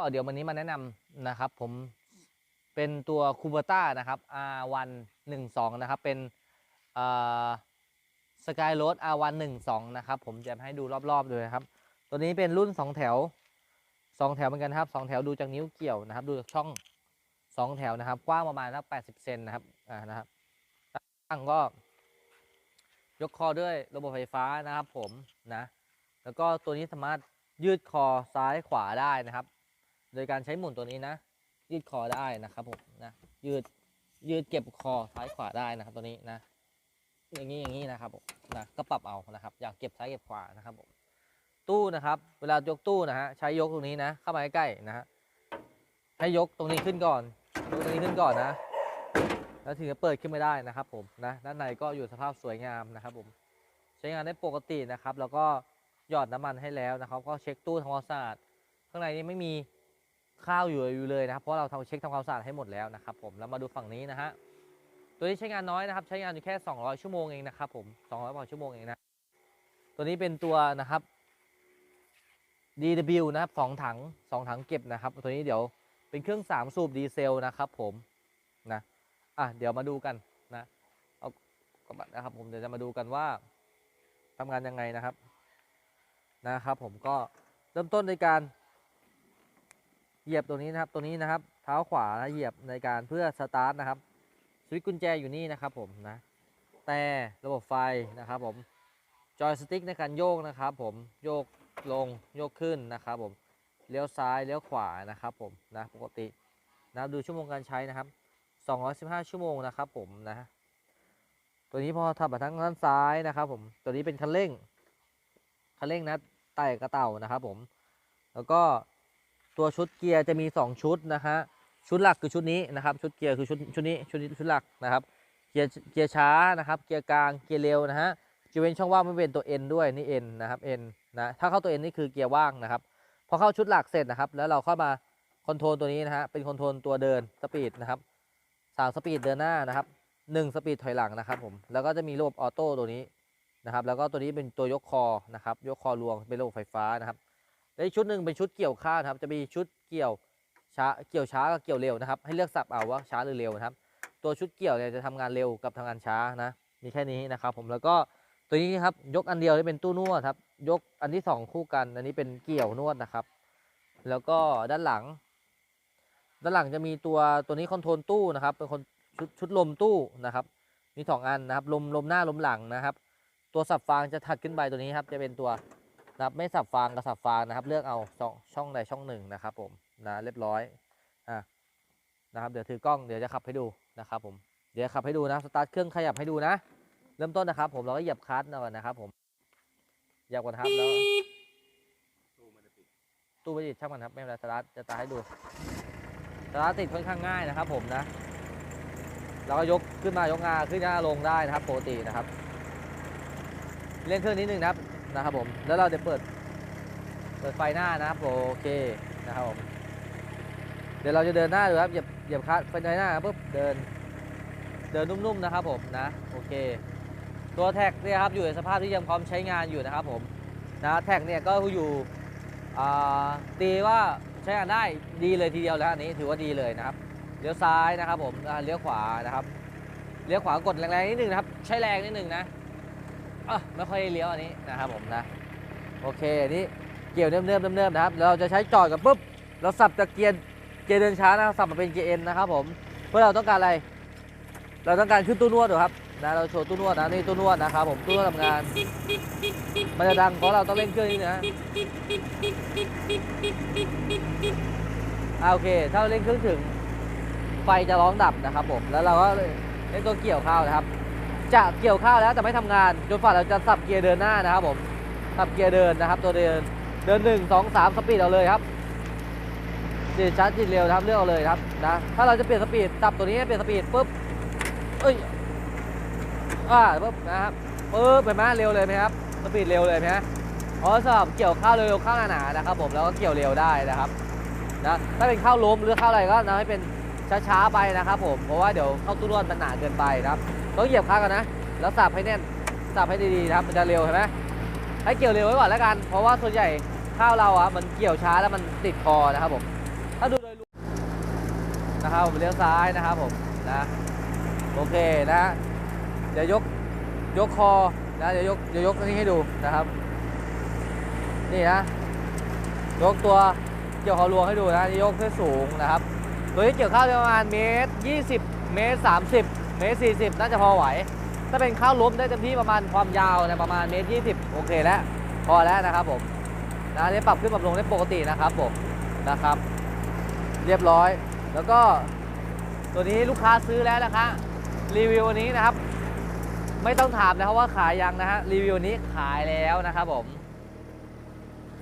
ก็เดี๋ยววันนี้มาแนะนำนะครับผมเป็นตัวคูเบต้านะครับ R1 12นะครับ เป็นสกายโรด R1 12นะครับ ผมจะให้ดูรอบๆเลยครับ ตัวนี้เป็นรุ่น 2 แถว 2 แถวเหมือนกันครับ 2 แถวดูจากนิ้วเกี่ยวนะครับ ดูจากช่อง 2 แถวนะครับ กว้างประมาณสัก80เซนนะครับอ่านะครับตั้งก็ ยกคอด้วยระบบไฟฟ้านะครับ ผมนะ แล้วก็ตัวนี้สามารถยืดคอซ้ายขวาได้นะครับ โดยการใช้หมุนตัวนี้นะ ยืดคอได้นะครับผมนะยืดยืดเก็บคอซ้ายขวาได้นะครับตัวนี้นะ อย่างนี้อย่างนี้นะครับผมนะก็ปรับเอานะครับ อยากเก็บซ้ายเก็บขวานะครับผมตู้นะครับ เวลายกตู้นะฮะใช้ยกตรงนี้นะ เข้ามาใกล้ๆนะฮะให้ยกตรงนี้ขึ้นก่อนยกตรงนี้ขึ้นก่อนนะ แล้วถึงจะเปิดขึ้นไม่ได้นะครับ ผมนะด้านในก็อยู่สภาพสวยงามนะครับ ผมใช้งานได้ปกตินะครับ แล้วก็หยอดน้ำมันให้แล้วนะครับ ก็เช็คตู้ทำความสะอาดข้างในนี้ไม่มี ข้าวอยู่อยู่เลยนะครับเพราะเราทำเช็คทำความสะอาดให้หมดแล้วนะครับผมแล้วมาดูฝั่งนี้นะฮะตัวนี้ใช้งานน้อยนะครับใช้งานอยู่แค่ 200 ชั่วโมงเองนะครับผม200กว่าชั่วโมงเองนะตัวนี้เป็นตัวนะครับ DW นะครับสองถังสองถังเก็บนะครับ ตัวนี้เดี๋ยวเป็นเครื่อง3สูบดีเซลนะครับผมนะอะเดี๋ยวมาดูกันนะเอากระบะนะครับผมเดี๋ยวจะมาดูกันว่าทำงานยังไงนะครับนะครับ ผมก็เริ่มต้นในการ เหยียบตัวนี้นะครับตัวนี้นะครับเท้าขวานะเหยียบในการเพื่อสตาร์ทนะครับสวิตช์กุญแจอยู่นี่นะครับผมนะแต่ระบบไฟนะครับผมจอยสติ๊กในการโยกนะครับผมโยกลงโยกขึ้นนะครับผมเลี้ยวซ้ายเลี้ยวขวานะครับผมนะปกตินะดูชั่วโมงการใช้นะครับ215 ชั่วโมงนะครับผมนะตัวนี้พอทับมาทั้งด้านซ้ายนะครับผมตัวนี้เป็นคันเร่งคันเร่งนะไต่กระเต่านะครับผมแล้วก็ ตัวชุดเกียร์จะมี 2 ชุดนะฮะชุดหลักคือชุดนี้นะครับ ชุดเกียร์คือชุดชุดนี้ชุดนี้ชุดหลักนะครับ เกียร์เกียร์ช้านะครับ เกียร์กลางเกียร์เร็วนะฮะจะเว้นช่องว่างไม่เป็นตัว N ด้วยนี่ N นะครับ N นะถ้าเข้าตัว N นี่คือเกียร์ว่างนะครับพอเข้าชุดหลักเสร็จนะครับ แล้วเราเข้ามาคอนโทรลตัวนี้นะฮะเป็นคอนโทรลตัวเดินสปีดนะครับสามสปีดเดินหน้านะครับหนึ่งสปีดถอยหลังนะครับผมแล้วก็จะมีระบบออโต้ตัวนี้นะครับแล้วก็ตัวนี้เป็นตัวยกคอนะครับยกคอรวงเป็นระบบไฟฟ้านะครับ และอีกชุดหนึ่งเป็นชุดเกี่ยวข้าวนะครับ จะมีชุดเกี่ยวช้าเกี่ยวช้ากับเกี่ยวเร็วนะครับ ให้เลือกสับเอาว่าช้าหรือเร็วนะครับ ตัวชุดเกี่ยวเนี่ยจะทำงานเร็วกับทำงานช้านะมีแค่นี้นะครับผมแล้วก็ตัวนี้ครับยกอันเดียวที่เป็นตู้นวดครับ ยกอันที่สองคู่กัน อันนี้เป็นเกี่ยวนวดนะครับ แล้วก็ด้านหลัง ด้านหลังจะมีตัวตัวนี้คอนโทรลตู้นะครับ เป็นคนชุดชุดลมตู้นะครับ มีสองอันนะครับ ลมลมหน้าลมหลังนะครับ ตัวสับฟางจะถัดขึ้นไปตัวนี้ครับ จะเป็นตัว นะครับไม่สับฟางกับสับฟางนะครับ เลือกเอาช่องช่องใดช่องหนึ่งนะครับ ผมนะเรียบร้อยอะนะครับเดี๋ยวถือกล้องเดี๋ยวจะขับให้ดูนะครับผมเดี๋ยวขับให้ดูนะสตาร์ทเครื่องขยับให้ดูนะ เริ่มต้นนะครับ ผมเราก็เหยียบคลัตช์ก่อนนะครับ ผมเหยียบก่อนครับแล้วตู้ไม่ติดช่างมันครับไม่เป็นไรสตาร์ทจะตาให้ดูสตาร์ทติดค่อนข้างง่ายนะครับ ผมนะเราก็ยกขึ้นมายกงาขึ้นหน้าลงได้นะครับปกตินะครับ เล่นเครื่องนิดนึงนะครับ นะครับผม แล้วเราจะเปิด เปิดไฟหน้านะครับโอเคนะครับผม เดี๋ยวเราจะเดินหน้าดูครับเหยียบเหยียบคลัตช์ไฟหน้าปุ๊บเดิน เดินนุ่มๆนะครับผมนะโอเค ตัวแท็กเนี่ยครับอยู่ในสภาพที่ยังพร้อมใช้งานอยู่นะครับผมนะแท็กเนี่ยก็อยู่ตีว่าใช้งานได้ดีเลยทีเดียวแล้วอันนี้ถือว่าดีเลยนะครับเลี้ยวซ้ายนะครับผมเลี้ยวขวานะครับเลี้ยวขวากดแรงๆนิดนึงนะครับใช้แรงนิดนึงนะ อะไม่ค่อยเลี้ยวอันนี้นะครับผมนะโอเคอันนี้เกี่ยวเนิ่มๆเนิ่มๆนะครับเราจะใช้จอดกับปุ๊บเราสับจากเกียร์เกียร์เดินช้านะสับมาเป็นเกียร์เอ็นนะครับผมเพื่อเราต้องการอะไร เราต้องการขึ้นตู้นวดเหรอครับนะเราโชว์ตู้นวดนะนี่ตู้นวดนะครับผมตู้นวดทำงาน มันจะดังเพราะเราต้องเล่นเครื่องนี้นะอ่าโอเค ถ้าเราเล่นเครื่องถึงไฟจะร้องดับนะครับผมแล้วเราก็เล่นตัวเกี่ยวข้าวนะครับ จะเกี่ยวข้าวแล้วแต่ไม่ทำงานจนฝ่าเราจะสับเกียร์เดินหน้านะครับผมสับเกียร์เดินนะครับ ตัวเดินเดินหนึ่งสองสามสปีดเอาเลยครับจิช้าจิตเร็วนะครับเลือกเอาเลยครับนะถ้าเราจะเปลี่ยนสปีดสับตัวนี้เปลี่ยนสปีดปุ๊บเอ้ยอ่าปุ๊บนะครับปุ๊บเห็นไหมเร็วเลยไหมครับสปีดเร็วเลยไหมฮะอ๋อสำหรับเกี่ยวข้าวเร็วข้าวหนาๆนะครับ ผมแล้วก็เกี่ยวเร็วได้นะครับนะถ้าเป็นข้าวล้มหรือข้าวอะไรก็นะให้เป็นช้าๆไปนะครับ ผมเพราะว่าเดี๋ยวข้าวตู้นวดมันหนาเกินไปนะครับ ต้องเหยียบค้างกันนะ แล้วสับให้แน่นสับให้ดีๆนะครับมันจะเร็วเห็นไหมให้เกี่ยวเร็วไว้ก่อนแล้วกัน เพราะว่าส่วนใหญ่ข้าวเราอะมันเกี่ยวช้าแล้วมันติดคอนะครับผมถ้าดูโดยลูกนะครับผมเลี้ยวซ้ายนะครับผมนะโอเคนะเดี๋ยวยกยกคอนะเดี๋ยวยกเดี๋ยวยกนี่ให้ดูนะครับ นี่นะยกตัวเกี่ยวคอรวงให้ดูนะนยกขึ้นสูงนะครับ ตัวนี้เกี่ยวข้าวประมาณเมตร 20 เมตร 30 เมตร40น่าจะพอไหว ถ้าเป็นข้าวล้มได้เต็มที่ประมาณความยาวเนะประมาณเมตร20โอเคแล้วพอแล้วนะครับผมนะอันนี้ปรับขึ้นปรับลงได้ปกตินะครับผมนะครับ เรียบร้อย แล้วก็ตัวนี้ลูกค้าซื้อแล้วนะคะรีวิววันนี้นะครับ ไม่ต้องถามนะครับว่าขายยังนะฮะรีวิวนี้ขายแล้วนะครับผม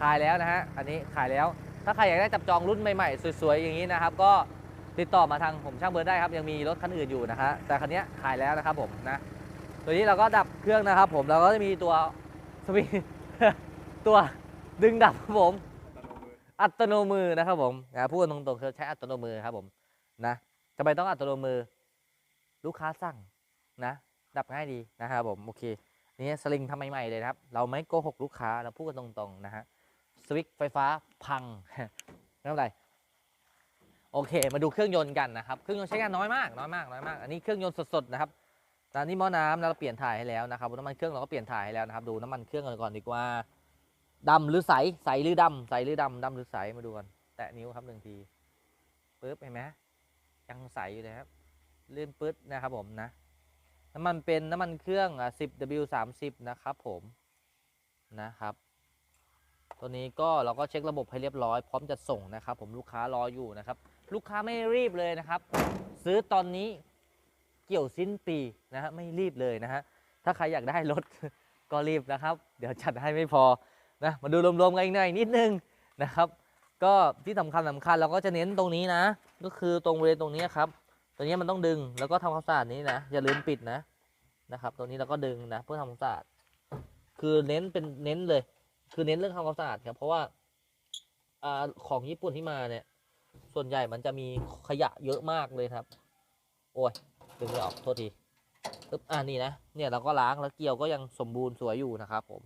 ขายแล้วนะฮะอันนี้ขายแล้ว ถ้าใครอยากได้จับจองรุ่นใหม่ๆ สวยๆอย่างนี้นะครับ ก็ ติดต่อมาทางผมช่างเบิร์ดได้ครับยังมีรถคันอื่นอยู่นะฮะแต่คันนี้ขายแล้วนะครับผมนะตัวนี้เราก็ดับเครื่องนะครับ ผมเราก็จะมีตัวสวิงตัวดึงดับครับผม อัตโนมือนะครับผมนะพูดตรงๆคือใช้อัตโนมือครับผมนะทำไมต้องอัตโนมือ ลูกค้าสั่งนะ ดับง่ายดีนะครับผมโอเคนี่สลิงทำใหม่ๆเลยนะครับเราไม่โกหกลูกค้าเราพูดกันตรงๆนะฮะสวิตช์ไฟฟ้าพังไม่เป็นไร โอเค มาดูเครื่องยนต์กันนะครับ เครื่องยนต์ใช้งานน้อยมากน้อยมากน้อยมาก อันนี้เครื่องยนต์สดๆนะครับ ตอนนี้หม้อน้ำเราเปลี่ยนถ่ายให้แล้วนะครับ น้ำมันเครื่องเราก็เปลี่ยนถ่ายให้แล้วนะครับ ดูน้ำมันเครื่องกันก่อนดีกว่าดำหรือใส ใสหรือดำใสหรือดำดำหรือใส มาดูกัน แตะนิ้วครับหนึ่งทีปึ๊บเห็นไหมยังใสอยู่เลยครับลื่นปึ๊ดนะครับผมนะ น้ำมันเป็นน้ำมันเครื่อง 10W30 นะครับผมนะครับ ตัวนี้ก็เราก็เช็คระบบให้เรียบร้อย พร้อมจะส่งนะครับ ผมลูกค้ารออยู่นะครับ ลูกค้าไม่รีบเลยนะครับ ซื้อตอนนี้เกี่ยวสิ้นปีนะฮะไม่รีบเลยนะฮะถ้าใครอยากได้รถก็รีบนะครับ เดี๋ยวจัดให้ไม่พอนะมาดูรวมๆกันอีกหน่อยนิดนึงนะครับ ก็ที่สำคัญสำคัญเราก็จะเน้นตรงนี้นะ ก็คือตรงบริเวณตรงนี้ครับตัวนี้มันต้องดึงแล้วก็ทำความสะอาดนี้นะอย่าลืมปิดนะนะครับ ตัวนี้เราก็ดึงนะเพื่อทำความสะอาดคือเน้นเป็นเน้นเลย คือเน้นเรื่องทำความสะอาดครับเพราะว่าอ่าของญี่ปุ่นที่มาเนี่ย ส่วนใหญ่มันจะมีขยะเยอะมากเลยครับ โอ้ยดึงไม่ออกโทษทีปึ๊บอ่านี่นะเนี่ยเราก็ล้างแล้วเกลียวก็ยังสมบูรณ์สวยอยู่นะครับผม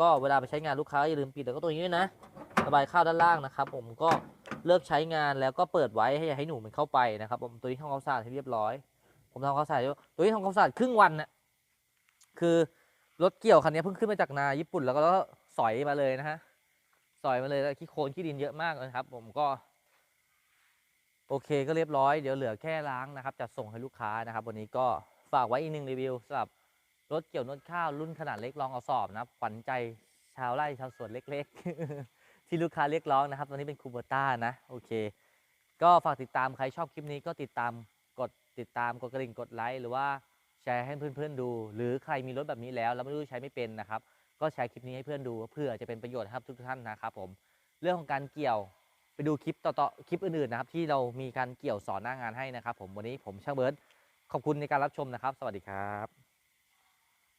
ก็เวลาไปใช้งานลูกค้าอย่าลืมปิดแล้วก็ตัวนี้ด้วยนะระบายข้าวด้านล่างนะครับ ผมก็เลิกใช้งานแล้วก็เปิดไว้ให้ให้หนูมันเข้าไปนะครับ ผมตัวนี้ทำความสะอาดให้เรียบร้อย ผมทำความสะอาดตัวนี้ทำความสะอาดครึ่งวันน่ะคือรถเกี่ยวคันนี้เพิ่งขึ้นมาจากนาญี่ปุ่นแล้วก็สอยมาเลยนะฮะสอยมาเลยแล้วขี้โคลนขี้ดินเยอะมากเลยครับ ผมก็ โอเคก็เรียบร้อยเดี๋ยวเหลือแค่ล้างนะครับจะส่งให้ลูกค้านะครับ วันนี้ก็ฝากไว้อีกหนึ่งรีวิวสำหรับรถเกี่ยวนวดข้าวรุ่นขนาดเล็กลองเอาสอบนะขวัญใจชาวไร่ชาวสวนเล็กๆ ที่ลูกค้าเรียกร้องนะครับ ตอนนี้เป็นคูเบอร์ต้านะโอเค ก็ฝากติดตามใครชอบคลิปนี้ก็ติดตามกดติดตามกดกระดิ่งกดไลค์หรือว่าแชร์ให้เพื่อนๆดู หรือใครมีรถแบบนี้แล้วแล้วไม่รู้ใช้ไม่เป็นนะครับ ก็แชร์คลิปนี้ให้เพื่อนดูเพื่อจะเป็นประโยชน์ครับทุกท่านนะครับผม เรื่องของการเกี่ยว ดูคลิปต่อๆคลิปอื่นๆนะครับ ที่เรามีการเกี่ยวสอนหน้างานให้นะครับ ผมวันนี้ผมช่างเบิร์ดขอบคุณในการรับชมนะครับ สวัสดีครับ